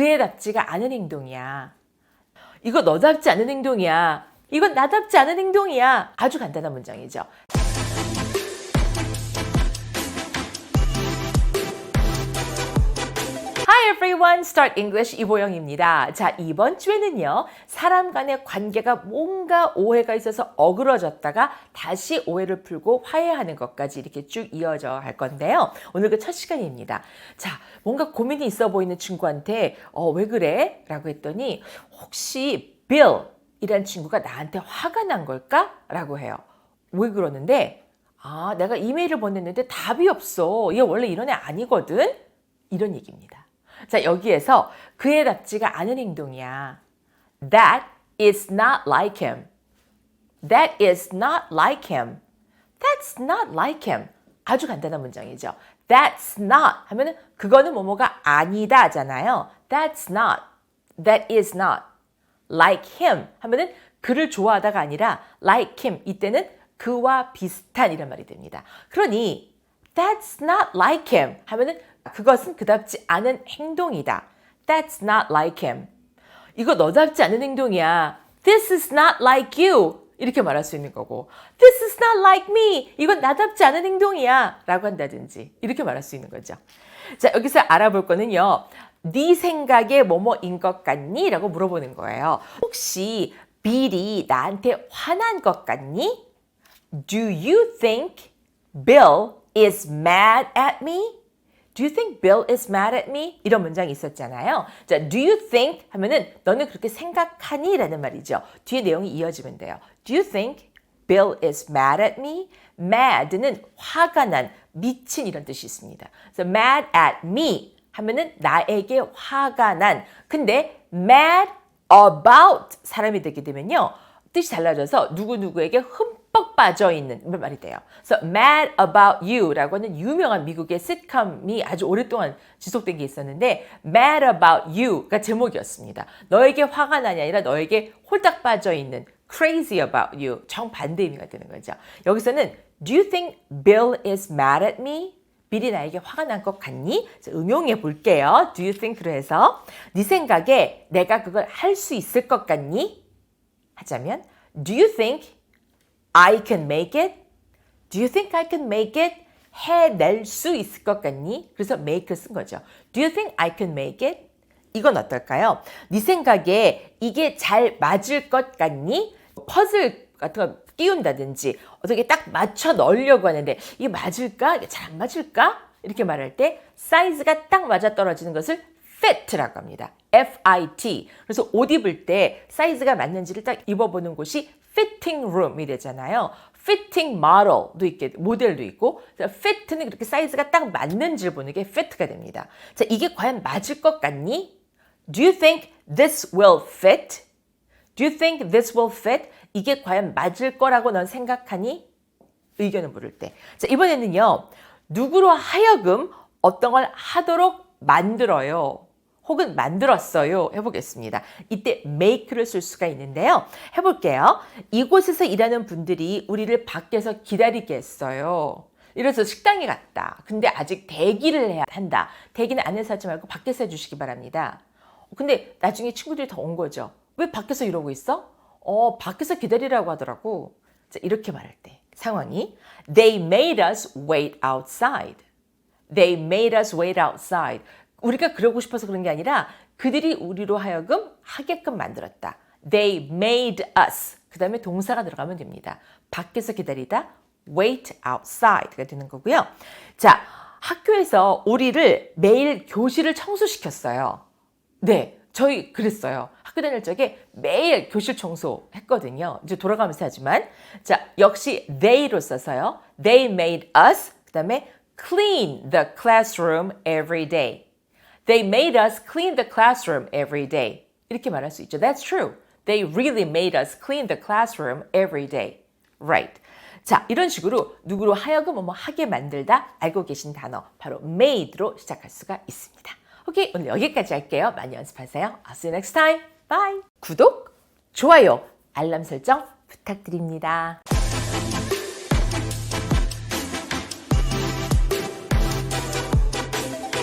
그애답지가 않은 행동이야. 이거 너답지 않은 행동이야. 이건 나답지 않은 행동이야. 아주 간단한 문장이죠. Everyone, Start English 이보영입니다. 자, 이번 주에는요, 사람 간의 관계가 뭔가 오해가 있어서 어그러졌다가 다시 오해를 풀고 화해하는 것까지 이렇게 쭉 이어져 갈 건데요. 오늘 그 첫 시간입니다. 자, 뭔가 고민이 있어 보이는 친구한테, 어, 왜 그래? 라고 했더니, 혹시 Bill 이란 친구가 나한테 화가 난 걸까? 라고 해요. 왜 그러는데, 아, 내가 이메일을 보냈는데 답이 없어. 얘 원래 이런 애 아니거든? 이런 얘기입니다. 자, 여기에서 그애답지가 않은 행동이야. That is not like him. That is not like him. That's not like him. 아주 간단한 문장이죠. That's not 하면은 그거는 뭐뭐가 아니다잖아요. That's not. That is not. Like him 하면은 그를 좋아하다가 아니라 like him 이때는 그와 비슷한 이란 말이 됩니다. 그러니 That's not like him 하면은 그것은 그답지 않은 행동이다. That's not like him. 이거 너답지 않은 행동이야. This is not like you. 이렇게 말할 수 있는 거고. This is not like me. 이건 나답지 않은 행동이야. 라고 한다든지. 이렇게 말할 수 있는 거죠. 자, 여기서 알아볼 거는요. 네 생각에 뭐뭐인 것 같니? 라고 물어보는 거예요. 혹시 빌이 나한테 화난 것 같니? Do you think Bill is mad at me? Do you think Bill is mad at me? 이런 문장이 있었잖아요. 자, do you think 하면은 너는 그렇게 생각하니? 라는 말이죠. 뒤에 내용이 이어지면 돼요. Do you think Bill is mad at me? mad는 화가 난, 미친 이런 뜻이 있습니다. 그래서 mad at me 하면은 나에게 화가 난. 근데 mad about 사람이 되게 되면요. 뜻이 달라져서 누구누구에게 흠 뻑 빠져 있는 말이 돼요. 그래서 mad about you라고 하는 유명한 미국의 시트콤이 아주 오랫동안 지속된 게 있었는데 mad about you가 제목이었습니다. 너에게 화가 나냐 아니라 너에게 홀딱 빠져 있는 crazy about you 정반대 의미가 되는 거죠. 여기서는 do you think Bill is mad at me? 빌이 나에게 화가 난 것 같니? 자, 응용해 볼게요. Do you think로 해서 네 생각에 내가 그걸 할 수 있을 것 같니? 하자면 Do you think I can make it? Do you think I can make it? 해낼 수 있을 것 같니? 그래서 make를 쓴 거죠. Do you think I can make it? 이건 어떨까요? 네 생각에 이게 잘 맞을 것 같니? 퍼즐 같은 거 띄운다든지 어떻게 딱 맞춰 넣으려고 하는데 이게 맞을까? 이게 잘 안 맞을까? 이렇게 말할 때 사이즈가 딱 맞아 떨어지는 것을 fit라고 합니다. F-I-T. 그래서 옷 입을 때 사이즈가 맞는지를 딱 입어보는 곳이 fitting room이 되잖아요. fitting model도 있게 모델도 있고 fit는 그렇게 사이즈가 딱 맞는지를 보는 게 fit가 됩니다. 자, 이게 과연 맞을 것 같니? Do you think this will fit? Do you think this will fit? 이게 과연 맞을 거라고 넌 생각하니? 의견을 물을 때. 자, 이번에는요. 누구로 하여금 어떤 걸 하도록 만들어요. 혹은 만들었어요. 해보겠습니다. 이때 make를 쓸 수가 있는데요. 해볼게요. 이곳에서 일하는 분들이 우리를 밖에서 기다리게 했어요. 이래서 식당에 갔다. 근데 아직 대기를 해야 한다. 대기는 안에서 하지 말고 밖에서 해주시기 바랍니다. 근데 나중에 친구들이 더 온 거죠. 왜 밖에서 이러고 있어? 어, 밖에서 기다리라고 하더라고. 자, 이렇게 말할 때 상황이 They made us wait outside. They made us wait outside. 우리가 그러고 싶어서 그런 게 아니라 그들이 우리로 하여금 하게끔 만들었다. They made us. 그 다음에 동사가 들어가면 됩니다. 밖에서 기다리다 wait outside가 되는 거고요. 자, 학교에서 우리를 매일 교실을 청소시켰어요. 네, 저희 그랬어요. 학교 다닐 적에 매일 교실 청소 했거든요. 이제 돌아가면서 하지만. 자, 역시 they로 써서요. They made us. 그 다음에 clean the classroom every day. They made us clean the classroom every day. 이렇게 말할 수 있죠. That's true. They really made us clean the classroom every day. Right. 자, 이런 식으로 누구로 하여금 뭐뭐 하게 만들다 알고 계신 단어 바로 made로 시작할 수가 있습니다. 오케이, 오늘 여기까지 할게요. 많이 연습하세요. I'll see you next time. Bye. 구독, 좋아요, 알람 설정 부탁드립니다.